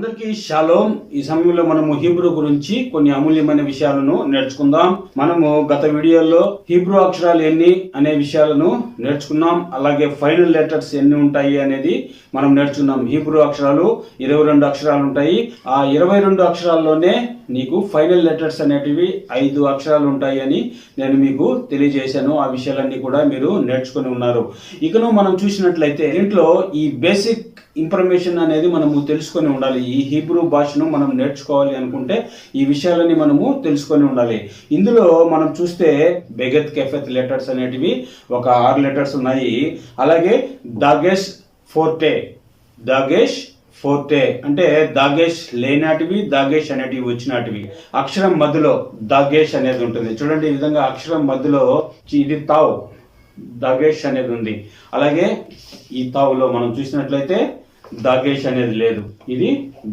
అందరికీ షాలోమ్ ఈ సమయంలో మనము హీబ్రూ గురించి కొన్ని అమూల్యమైన విషయాలను నేర్చుకుందాం. మనము గత వీడియోలో హీబ్రూ అక్షరాలు ఎన్ని అనే విషయాలను నేర్చుకున్నాం. అలాగే ఫైనల్ లెటర్స్ ఎన్ని ఉంటాయి అనేది మనం నేర్చుకున్నాం. హీబ్రూ అక్షరాలు ఇరవై రెండు అక్షరాలు ఉంటాయి. ఆ ఇరవై రెండు అక్షరాల్లోనే నీకు ఫైనల్ లెటర్స్ అనేటివి ఐదు అక్షరాలు ఉంటాయి అని నేను మీకు తెలియజేశాను. ఆ విషయాలన్నీ కూడా మీరు నేర్చుకుని ఉన్నారు. ఇకను మనం చూసినట్లయితే దీంట్లో ఈ బేసిక్ ఇన్ఫర్మేషన్ అనేది మనము తెలుసుకొని ఉండాలి. ఈ ఈ హీబ్రూ భాషను మనం నేర్చుకోవాలి అనుకుంటే ఈ విషయాలని మనము తెలుసుకొని ఉండాలి. ఇందులో మనం చూస్తే బెగత్ కెఫెత్ లెటర్స్ అనేటివి ఒక ఆరు లెటర్స్ ఉన్నాయి. అలాగే దాగేష్ ఫోర్టే దాగేష్ ఫోర్టే అంటే దాగేష్ లేనాటివి దాగేష్ అనేటివి వచ్చినాటివి. అక్షరం మధ్యలో దాగేష్ అనేది ఉంటుంది. చూడండి ఈ విధంగా అక్షరం మధ్యలో ఇది తావ్ దాగేష్ అనేది ఉంది. అలాగే ఈ తావులో మనం చూసినట్లయితే దాగేష్ అనేది లేదు. ఇది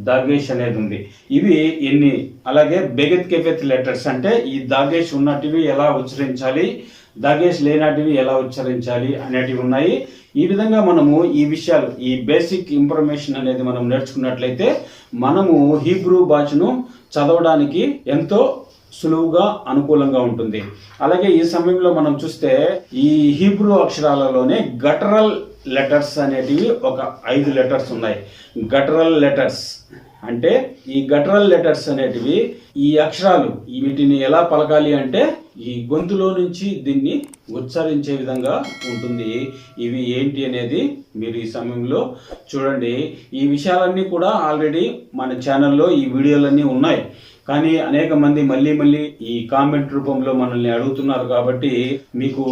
దాగేష్ అనేది ఉంది. ఇవి ఎన్ని? అలాగే బెగత్ కెఫెత్ లెటర్స్ అంటే ఈ దాగేష్ ఉన్నటివి ఎలా ఉచ్చరించాలి? దాగేష్ లేనటివి ఎలా ఉచ్చరించాలి అనేటివి ఉన్నాయి. ఈ విధంగా మనము ఈ విషయాలు ఈ బేసిక్ ఇన్ఫర్మేషన్ అనేది మనం నేర్చుకున్నట్లయితే మనము హీబ్రూ భాషను చదవడానికి ఎంతో సులువుగా అనుకూలంగా ఉంటుంది. అలాగే ఈ సమయంలో మనం చూస్తే ఈ హీబ్రూ అక్షరాలలోనే గటరల్ లెటర్స్ అనేటివి ఒక ఐదు లెటర్స్ ఉన్నాయి. Guttural letters. అంటే ఈ గటరల్ లెటర్స్ అనేటివి ఈ అక్షరాలు వీటిని ఎలా పలకాలి అంటే ఈ గొంతులో నుంచి దీన్ని ఉచ్చరించే విధంగా ఉంటుంది. ఇవి ఏంటి అనేది మీరు ఈ సమయంలో చూడండి. ఈ విషయాలన్నీ కూడా ఆల్రెడీ మన ఛానల్లో ఈ వీడియోలన్నీ ఉన్నాయి. కానీ అనేక మంది మళ్ళీ మళ్ళీ ఈ కామెంట్ రూపంలో మనల్ని అడుగుతున్నారు కాబట్టి మీకు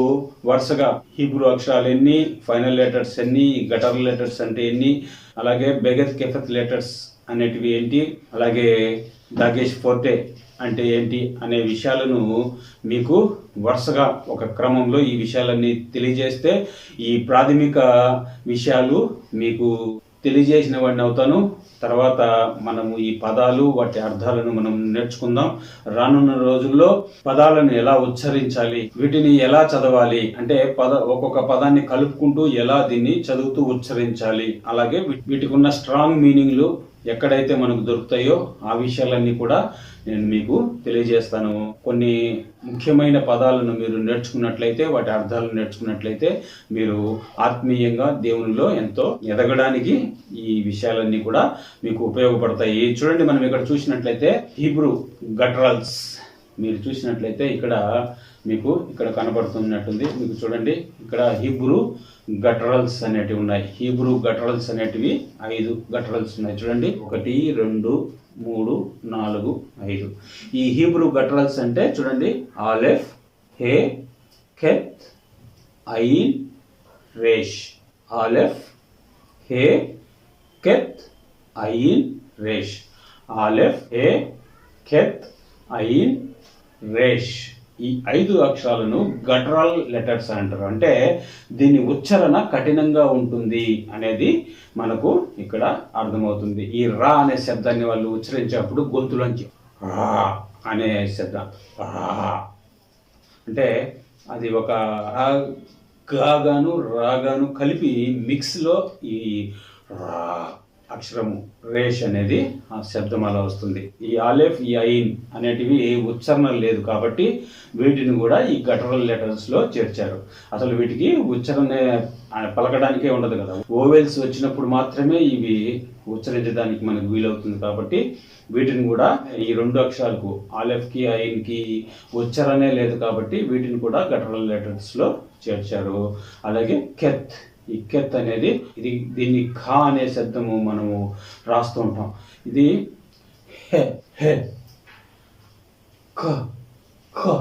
వరుసగా హీబ్రూ అక్షరాలు ఎన్ని ఫైనల్ లెటర్స్ ఎన్ని గటర్ లెటర్స్ అంటే ఎన్ని అలాగే బెగత్ కెఫత్ లెటర్స్ అనేటివి ఏంటి అలాగే దాగేష్ ఫోర్టే అంటే ఏంటి అనే విషయాలను మీకు వరుసగా ఒక క్రమంలో ఈ విషయాలన్నీ తెలియజేస్తే ఈ ప్రాథమిక విషయాలు మీకు తెలియజేసిన వాడిని అవుతాను. తర్వాత మనము ఈ పదాలు వాటి అర్థాలను మనం నేర్చుకుందాం. రానున్న రోజుల్లో పదాలను ఎలా ఉచ్చరించాలి వీటిని ఎలా చదవాలి అంటే పద ఒక్కొక్క పదాన్ని కలుపుకుంటూ ఎలా దీన్ని చదువుతూ ఉచ్చరించాలి అలాగే వీటికి ఉన్న స్ట్రాంగ్ మీనింగ్లు ఎక్కడైతే మనకు దొరుకుతాయో ఆ విషయాలన్నీ కూడా నేను మీకు తెలియజేస్తాను. కొన్ని ముఖ్యమైన పదాలను మీరు నేర్చుకున్నట్లయితే వాటి అర్థాలను నేర్చుకున్నట్లయితే మీరు ఆత్మీయంగా దేవునిలో ఎంతో ఎదగడానికి ఈ విషయాలన్నీ కూడా మీకు ఉపయోగపడతాయి. చూడండి మనం ఇక్కడ చూసినట్లయితే హీబ్రూ గట్రల్స్. మీరు చూసినట్లయితే ఇక్కడ మీకు ఇక్కడ కనబడుతున్నట్టుంది. మీకు చూడండి ఇక్కడ హీబ్రూ గటరల్స్ అనేటివి ఉన్నాయి. హీబ్రూ గటరల్స్ అనేటివి ఐదు గటరల్స్ ఉన్నాయి. చూడండి. ఒకటి రెండు మూడు నాలుగు ఐదు. ఈ హీబ్రూ గటరల్స్ అంటే చూడండి. ఆలెఫ్ హే కెత్ ఐన్ రేష్. ఆలెఫ్ హే కెత్ ఐన్ రేష్. ఆలెఫ్ హే కెత్ ఐన్ రేష్. ఈ ఐదు అక్షరాలను గట్రాల్ లెటర్స్ అంటారు. అంటే దీని ఉచ్చారణ కఠినంగా ఉంటుంది అనేది మనకు ఇక్కడ అర్థమవుతుంది. ఈ రా అనే శబ్దాన్ని వాళ్ళు ఉచ్చరించేటప్పుడు గొంతులోంచి రా అనే శబ్దం. రా. అంటే అది ఒక గాగాను రాగాను కలిపి మిక్స్లో ఈ రా అక్షరము రేష్ అనేది ఆ శబ్దం అలా వస్తుంది. ఈ ఆలెఫ్ ఈ ఐన్ అనేటివి ఉచ్చారణ లేదు కాబట్టి వీటిని కూడా ఈ గటరల్ లెటర్స్లో చేర్చారు. అసలు వీటికి ఉచ్చారణ పలకడానికే ఉండదు కదా. ఓవెల్స్ వచ్చినప్పుడు మాత్రమే ఇవి ఉచ్చరించడానికి మనకు వీలవుతుంది కాబట్టి వీటిని కూడా ఈ రెండు అక్షరాలకు ఆలెఫ్కి ఐన్కి ఐన్ ఉచ్చారణే లేదు కాబట్టి వీటిని కూడా గటరల్ లెటర్స్లో చేర్చారు. అలాగే కెత్ ఇక్కెత్ అనేది ఇది దీన్ని ఖా అనే శబ్దము మనము రాస్తూ ఉంటాం. ఇది హె హె ఖ ఖ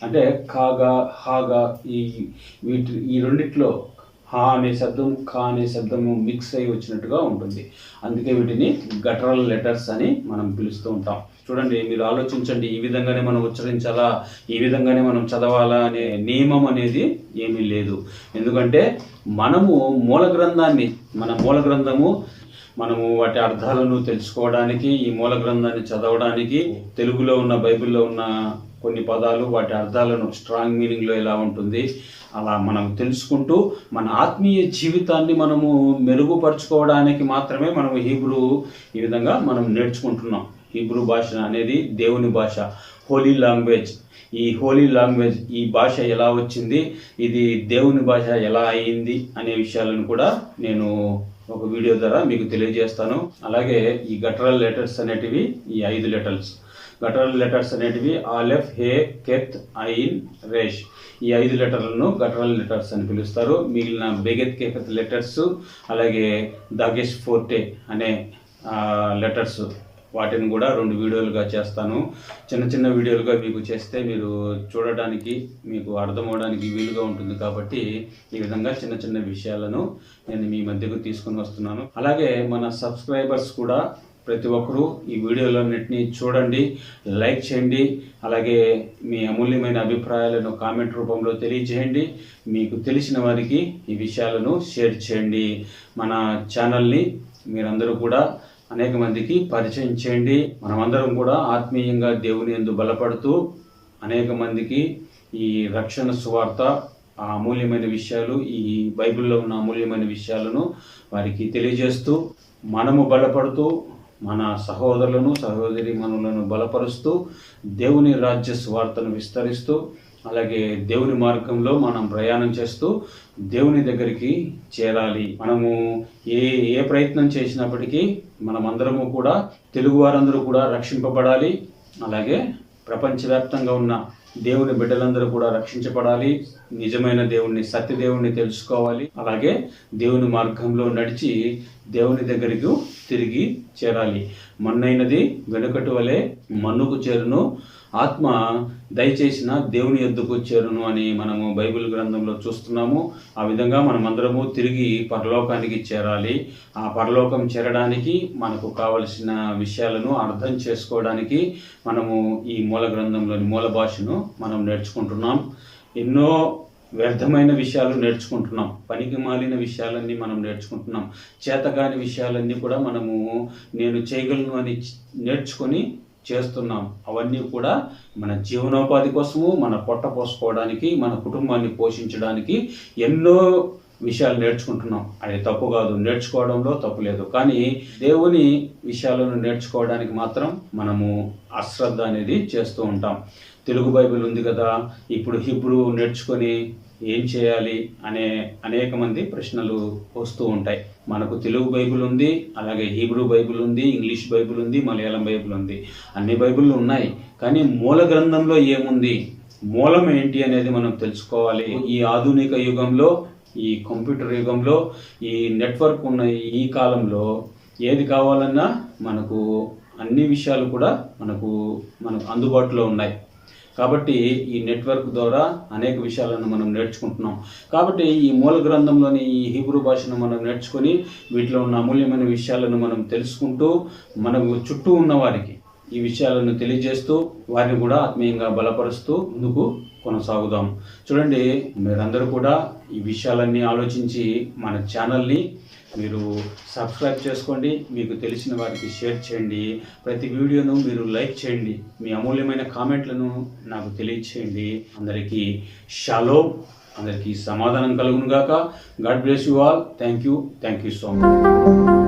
అంటే ఖాగా హాగా ఈ వీటి ఈ రెండిట్లో హా అనే శబ్దం ఖా అనే శబ్దము మిక్స్ అయి వచ్చినట్టుగా ఉంటుంది. అందుకే వీటిని గటరల్ లెటర్స్ అని మనం పిలుస్తూ ఉంటాం. చూడండి మీరు ఆలోచించండి ఈ విధంగానే మనం ఉచ్చరించాలా ఈ విధంగానే మనం చదవాలా అనే నియమం అనేది ఏమీ లేదు. ఎందుకంటే మనము మూల గ్రంథాన్ని మన మూల గ్రంథము మనము వాటి అర్థాలను తెలుసుకోవడానికి ఈ మూల గ్రంథాన్ని చదవడానికి తెలుగులో ఉన్న బైబిల్లో ఉన్న కొన్ని పదాలు వాటి అర్థాలను స్ట్రాంగ్ మీనింగ్లో ఎలా ఉంటుంది అలా మనం తెలుసుకుంటూ మన ఆత్మీయ జీవితాన్ని మనము మెరుగుపరుచుకోవడానికి మాత్రమే మనం హీబ్రూ ఈ విధంగా మనం నేర్చుకుంటున్నాం. హీబ్రూ భాష అనేది దేవుని భాష. Holy language. ఈ హోలీ లాంగ్వేజ్ ఈ భాష ఎలా వచ్చింది? ఇది దేవుని భాష ఎలా అయింది? అనే విషయాలను కూడా నేను ఒక వీడియో ద్వారా మీకు తెలియజేస్తాను. అలాగే ఈ గటరల్ లెటర్స్ అనేటివి ఈ ఐదు లెటర్స్. గటరల్ లెటర్స్ అనేటివి ఆలెఫ్ హే కెత్ ఐన్ రేష్. ఈ ఐదు లెటర్లను గటరల్ లెటర్స్ అని పిలుస్తారు. మిగిలిన బెగెత్ కేకత్ లెటర్స్ అలాగే దాగేష్ ఫోర్టే అనే లెటర్స్. వాటిని కూడా రెండు వీడియోలుగా చేస్తాను. చిన్న చిన్న వీడియోలుగా మీకు చేస్తే మీరు చూడడానికి మీకు అర్థం అవడానికి వీలుగా ఉంటుంది కాబట్టి ఈ విధంగా చిన్న చిన్న విషయాలను నేను మీ మధ్యకు తీసుకొని వస్తున్నాను. అలాగే మన సబ్స్క్రైబర్స్ కూడా ప్రతి ఒక్కరూ ఈ వీడియోలన్నింటినీ చూడండి లైక్ చేయండి అలాగే మీ అమూల్యమైన అభిప్రాయాలను కామెంట్ రూపంలో తెలియజేయండి. మీకు తెలిసిన వారికి ఈ విషయాలను షేర్ చేయండి. మన ఛానల్ని మీరందరూ కూడా అనేక మందికి పరిచయం చేయండి. మనమందరం కూడా ఆత్మీయంగా దేవుని ఎందు బలపడుతూ అనేక మందికి ఈ రక్షణ సువార్త ఆ అమూల్యమైన విషయాలు ఈ బైబిల్లో ఉన్న అమూల్యమైన విషయాలను వారికి తెలియజేస్తూ మనము బలపడుతూ మన సహోదరులను సహోదరి మనులను బలపరుస్తూ దేవుని రాజ్య స్వార్థను విస్తరిస్తూ అలాగే దేవుని మార్గంలో మనం ప్రయాణం చేస్తూ దేవుని దగ్గరికి చేరాలి. మనము ఏ ఏ ప్రయత్నం చేసినప్పటికీ మనమందరము కూడా తెలుగు వారందరూ కూడా రక్షింపబడాలి. అలాగే ప్రపంచవ్యాప్తంగా ఉన్న దేవుని బిడ్డలందరూ కూడా రక్షించబడాలి. నిజమైన దేవుణ్ణి సత్యదేవుణ్ణి తెలుసుకోవాలి. అలాగే దేవుని మార్గంలో నడిచి దేవుని దగ్గరకు తిరిగి చేరాలి. మన్నైనది వెనుకటి వలె మన్నుకు చేరును. ఆత్మ దయచేసిన దేవుని ఎద్దుకు చేరును అని మనము బైబిల్ గ్రంథంలో చూస్తున్నాము. ఆ విధంగా మనమందరము తిరిగి పరలోకానికి చేరాలి. ఆ పరలోకం చేరడానికి మనకు కావలసిన విషయాలను అర్థం చేసుకోవడానికి మనము ఈ మూల గ్రంథంలోని మూల భాషను మనం నేర్చుకుంటున్నాం. ఎన్నో వ్యర్థమైన విషయాలు నేర్చుకుంటున్నాం. పనికి మాలిన విషయాలన్నీ మనం నేర్చుకుంటున్నాం. చేతగాని విషయాలన్నీ కూడా మనము నేను చేయగలను అని నేర్చుకొని చేస్తున్నాం. అవన్నీ కూడా మన జీవనోపాధి కోసము మన పొట్ట పోసుకోవడానికి మన కుటుంబాన్ని పోషించడానికి ఎన్నో విషయాలు నేర్చుకుంటున్నాం. అది తప్పు కాదు. నేర్చుకోవడంలో తప్పు లేదు. కానీ దేవుని విషయాలను నేర్చుకోవడానికి మాత్రం మనము అశ్రద్ధ అనేది చేస్తూ ఉంటాం. తెలుగు బైబిల్ ఉంది కదా. ఇప్పుడు హిబ్రూ నేర్చుకొని ఏం చేయాలి అనే అనేక మంది ప్రశ్నలు వస్తూ ఉంటాయి. మనకు తెలుగు బైబిల్ ఉంది అలాగే హీబ్రూ బైబిల్ ఉంది ఇంగ్లీష్ బైబిల్ ఉంది మలయాళం బైబిల్ ఉంది. అన్ని బైబిళ్ళు ఉన్నాయి కానీ మూల గ్రంథంలో ఏముంది? మూలం ఏంటి అనేది మనం తెలుసుకోవాలి. ఈ ఆధునిక యుగంలో ఈ కంప్యూటర్ యుగంలో ఈ నెట్వర్క్ ఉన్న ఈ కాలంలో ఏది కావాలన్నా మనకు అన్ని విషయాలు కూడా మనకు మనకు అందుబాటులో ఉన్నాయి. కాబట్టి ఈ నెట్వర్క్ ద్వారా అనేక విషయాలను మనం నేర్చుకుంటున్నాం. కాబట్టి ఈ మూల గ్రంథంలోని ఈ హిబ్రూ భాషను మనం నేర్చుకొని వీటిలో ఉన్న అమూల్యమైన విషయాలను మనం తెలుసుకుంటూ మనకు చుట్టూ ఉన్న వారికి ఈ విషయాలను తెలియజేస్తూ వారిని కూడా ఆత్మీయంగా బలపరుస్తూ ముందుకు కొనసాగుదాం. చూడండి మీరందరూ కూడా ఈ విషయాలన్నీ ఆలోచించి మన ఛానల్ని మీరు సబ్స్క్రైబ్ చేసుకోండి మీకు తెలిసిన వారికి షేర్ చేయండి. ప్రతి వీడియోను మీరు లైక్ చేయండి. మీ అమూల్యమైన కామెంట్లను నాకు తెలియచేయండి. అందరికీ షాలో అందరికీ సమాధానం కలుగునుగాక. God bless you all. Thank you thank you so much.